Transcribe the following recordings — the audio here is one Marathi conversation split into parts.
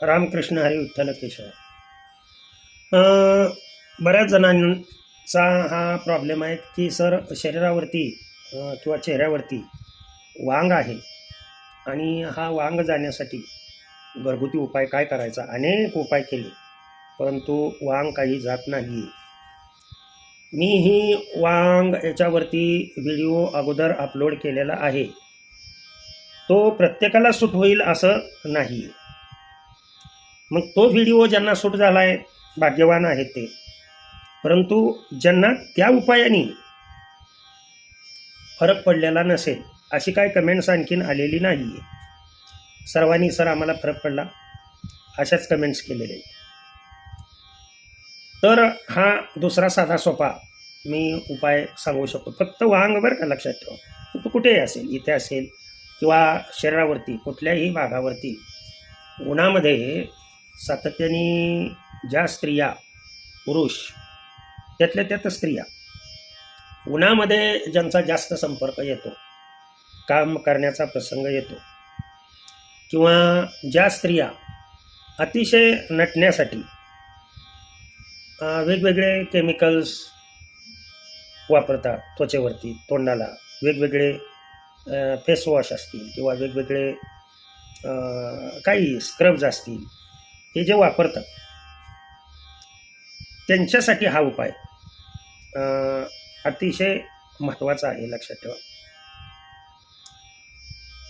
रामकृष्ण हरी विठ्ठल केशव. बऱ्याच जणांचा हा प्रॉब्लेम आहे की सर शरीरावरती किंवा चेहऱ्यावरती वांग आहे आणि हा वांग जाण्यासाठी घरगुती उपाय काय करायचा? अनेक उपाय केले परंतु वांग काही जात नाही मी ही वांग याच्यावरती व्हिडिओ अगोदर अपलोड केलेला आहे. तो प्रत्येकाला सूट होईल असं नाही मग तो व्हिडिओ ज्यांना सूट झाला आहे भाग्यवान आहेत ते. परंतु ज्यांना त्या उपायाने फरक पडलेला नसेल अशी काय कमेंट्स आणखीन आलेली नाही आहे सर्वांनी सर आम्हाला फरक पडला. अशाच कमेंट्स केलेले आहेत. तर हा दुसरा साधा सोपा मी उपाय सांगू शकतो. फक्त वांग बरं का लक्षात ठेवा. तो कुठेही असेल इथे असेल किंवा शरीरावरती कुठल्याही भागावरती उन्हामध्ये सातत्याने ज्या स्त्रिया पुरुष त्यातल्या त्यात स्त्रिया उन्हामध्ये ज्यांचा जास्त संपर्क येतो काम करण्याचा प्रसंग येतो किंवा ज्या स्त्रिया अतिशय नटण्यासाठी वेगवेगळे केमिकल्स वापरतात त्वचेवरती तोंडाला वेगवेगळे फेसवॉश असतील किंवा वेगवेगळे काही स्क्रब्ज असतील हे जे वापरतात त्यांच्यासाठी हा उपाय अतिशय महत्त्वाचा आहे लक्षात ठेवा.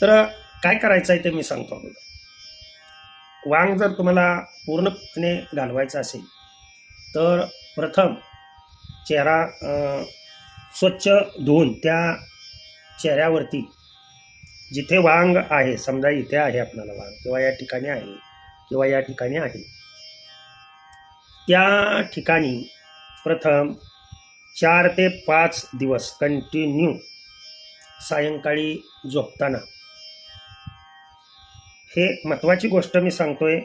तर काय करायचं आहे ते मी सांगतो अगोदर. वांग जर तुम्हाला पूर्णपणे घालवायचं असेल तर प्रथम चेहरा स्वच्छ धुवून त्या चेहऱ्यावरती जिथे वांग आहे समजा इथे आहे आपल्याला वांग किंवा या ठिकाणी आहे किंवा या ठिकाणी आहे. त्या ठिकाणी प्रथम चार ते पाच दिवस कंटिन्यू सायंकाळी झोपताना. हे महत्त्वाची गोष्ट मी सांगतोय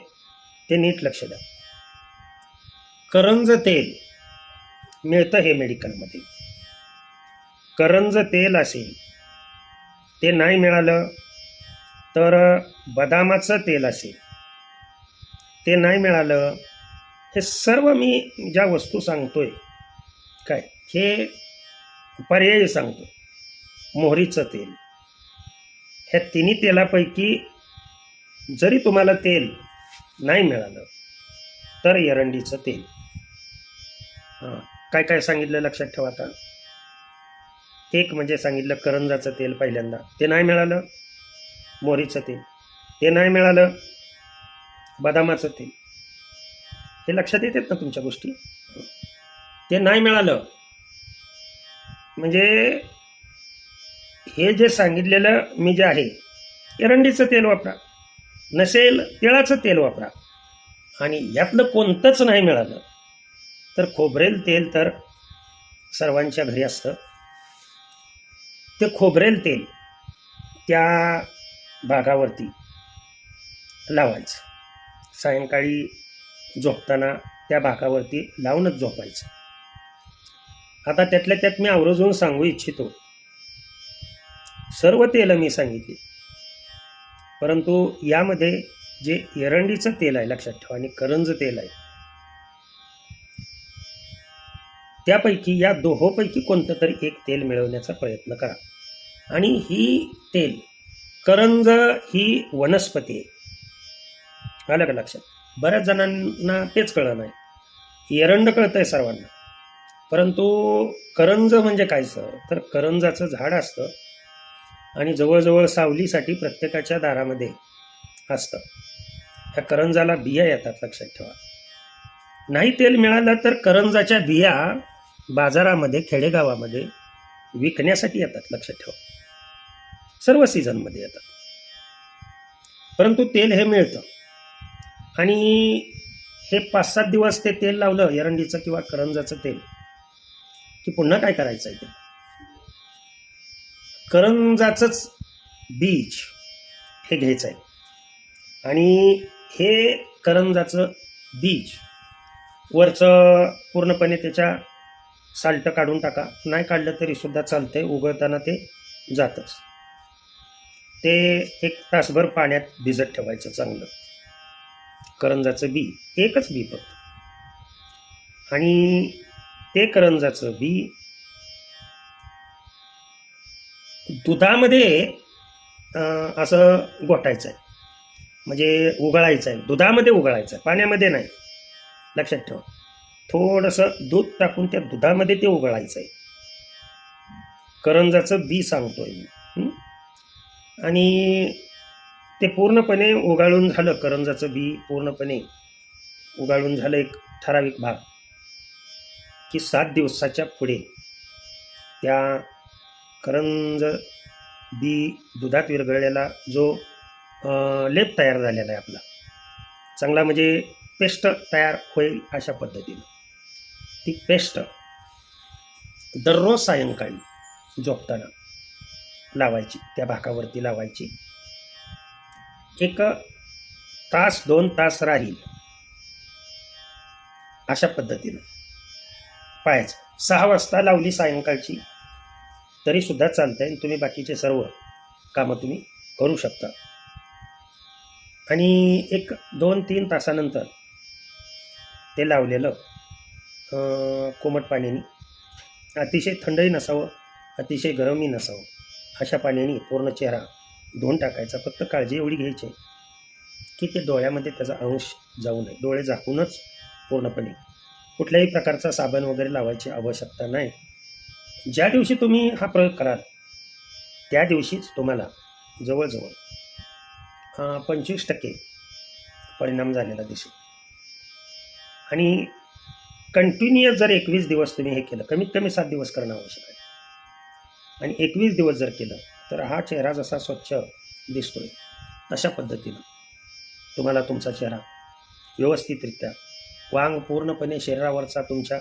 ते नीट लक्ष द्या. करंज तेल मिळतं हे मेडिकलमध्ये. करंज तेल असेल ते नाही मिळालं तर बदामाचं तेल असेल ते नाही मिळालं हे सर्व मी ज्या वस्तू सांगतोय काय? हे पर्यायी सांगतो मोहरीचं तेल. ह्या तिन्ही तेलापैकी जरी तुम्हाला तेल नाही मिळालं तर एरंडीचं तेल. हां काय काय सांगितलं लक्षात ठेवा आता. एक म्हणजे सांगितलं करंजाचं तेल पहिल्यांदा. ते नाही मिळालं मोहरीचं तेल. ते नाही मिळालं बदामाचं तेल. हे लक्षात येतात ना तुमच्या गोष्टी? ते नाही मिळालं. म्हणजे हे जे सांगितलेलं मी जे आहे एरंडीचं तेल वापरा. नसेल तिळाचं तेल वापरा. आणि यातलं कोणतंच नाही मिळालं तर खोबरेल तेल तर सर्वांच्या घरी असतं. ते खोबरेल तेल त्या भागावरती लावायचं. सायंकाळी झोपताना त्या भागावरती लावूनच झोपायचं. आता त्यातल्या त्यात मी आवर्जून सांगू इच्छितो. सर्व तेलं मी सांगितली. परंतु यामध्ये जे एरंडीचं तेल आहे लक्षात ठेवा आणि करंज तेल आहे त्यापैकी या दोहोपैकी कोणतं तरी एक तेल मिळवण्याचा प्रयत्न करा. आणि ही तेल करंज ही वनस्पती आहे. आलं का लक्षात? बऱ्याच जणांना तेच कळलं नाही. एरंड कळतं आहे सर्वांना. परंतु करंज म्हणजे काय सर? तर करंजाचं झाड असतं आणि जवळजवळ सावलीसाठी प्रत्येकाच्या दारामध्ये असतं. त्या करंजाला बिया येतात लक्षात ठेवा. नाही तेल मिळालं तर करंजाच्या बिया बाजारामध्ये खेडेगावामध्ये विकण्यासाठी येतात लक्षात ठेवा. सर्व सीझनमध्ये येतात. परंतु तेल हे मिळतं. आणि हे पाच सात दिवस ते तेल लावलं एरंडीचं किंवा करंजाचं तेल की पुन्हा काय करायचं आहे ते? करंजाचंच बीज हे घ्यायचं आहे. आणि हे करंजाचं बीज वरचं पूर्णपणे त्याच्या साल्ट काढून टाका. नाही काढलं तरी सुद्धा चालतंय उगळताना ते जातंच. ते एक तासभर पाण्यात भिजत ठेवायचं चांगलं. करंजाचं बी एकच बी फक्त. आणि ते करंजाचं बी दुधामध्ये असं गोठायचं आहे म्हणजे उगळायचं आहे दुधामध्ये उघडायचं आहे पाण्यामध्ये नाही. लक्षात ठेवा. थोडंसं दूध टाकून त्या दुधामध्ये ते उघडायचं आहे करंजाचं बी सांगतोय मी. आणि ते पूर्णपणे उगाळून झालं करंजाचं बी पूर्णपणे उगाळून झालं एक ठराविक भाग. की सात दिवसाच्या पुढे त्या करंज बी दुधात विरघळलेला जो लेप तयार झालेला आहे आपला. चांगला म्हणजे पेस्ट तयार होईल अशा पद्धतीनं. ती पेस्ट दररोज सायंकाळी झोपताना लावायची त्या भागावरती लावायची. एक तास दोन तास राहील. अशा पद्धतीनं. पाहायचं. सहा वाजता लावली सायंकाळची. तरीसुद्धा चालतं चालतंय आणि तुम्ही बाकीचे सर्व कामं तुम्ही करू शकता. आणि एक दोन तीन तासानंतर ते लावलेलं कोमट पाण्याने. अतिशय थंडही नसावं अतिशय गरमही नसावं अशा पाण्याने पूर्ण चेहरा दोन टाकायचा फक्त काळजी एवढी घ्यायची आहे की ते डोळ्यामध्ये त्याचा अंश जाऊ नये. डोळे झाकूनच पूर्णपणे कुठल्याही प्रकारचा साबण वगैरे लावायची आवश्यकता नाही. ज्या दिवशी तुम्ही हा प्रयोग कराल त्या दिवशीच तुम्हाला जवळजवळ पंचवीस टक्के परिणाम झालेला दिसेल. आणि कंटिन्युअस जर एकवीस दिवस तुम्ही हे केलं कमीत कमी सात दिवस करणं आवश्यक आहे. आणि एकवीस दिवस जर केलं तर हा चेहरा जसा स्वच्छ दिसतोय तशा पद्धतीनं तुम्हाला तुमचा चेहरा व्यवस्थितरित्या वांग पूर्णपणे शरीरावरचा तुमच्या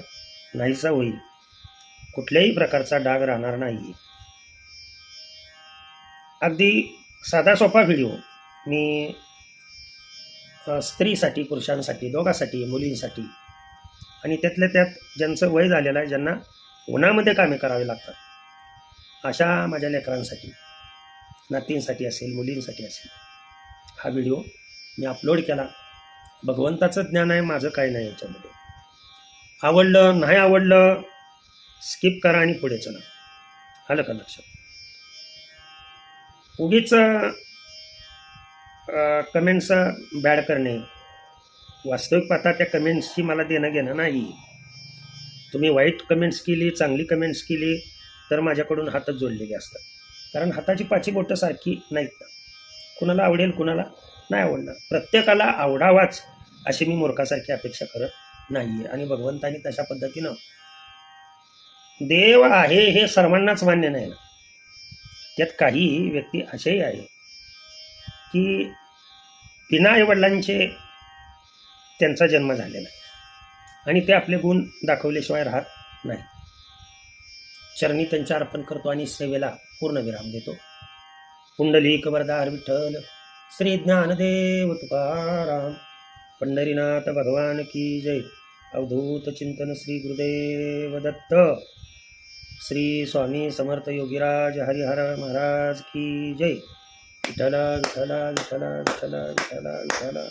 नाहीसा होईल. कुठल्याही प्रकारचा डाग राहणार नाही अगदी साधा सोपा व्हिडिओ. मी स्त्रीसाठी पुरुषांसाठी दोघांसाठी मुलींसाठी आणि त्यातल्या त्यात ज्यांचं वय झालेलं आहे ज्यांना उन्हामध्ये कामे करावी लागतात अशा माझ्या लेकरांसाठी नातींसाठी असेल मुलींसाठी असेल हा व्हिडिओ मी अपलोड केला. भगवंताचं ज्ञान आहे माझं काही नाही याच्यामध्ये. आवडलं नाही आवडलं स्किप करा आणि पुढे चला. आलं का लक्षात? उगीच कमेंट्स बॅड करणे. वास्तविक पाहता त्या कमेंट्सची मला देणं घेणं नाही. तुम्ही वाईट कमेंट्स केली चांगली कमेंट्स केली तर माझ्याकडून हातच जोडलेले असतात. कारण हाताची पाची बोटं सारखी नाहीत. ना कुणाला आवडेल कुणाला नाही आवडणार. प्रत्येकाला आवडावाच अशी मी मूर्खासारखी अपेक्षा करत नाही आहे आणि भगवंतानी तशा पद्धतीनं देव आहे हे सर्वांनाच मान्य नाही ना. त्यात काही व्यक्ती असेही आहे की बिना आईवडिलांचे त्यांचा जन्म झालेला आणि ते आपले गुण दाखवल्याशिवाय राहत नाही चरणी त्यांच्या अर्पण करतो आणि सेवेला पूर्ण विराम देतो. पुंडलिक वरदार विठ्ठल श्री ज्ञानदेव तुकाराम पंढरीनाथ भगवान की जय. अवधूत चिंतन श्री गुरुदेव दत्त श्री स्वामी समर्थ योगीराज हरिहर महाराज की जय. विठ्ठला विठ्ठला विठ्ठला विठ्ठला विठ्ठला विठ्ठला.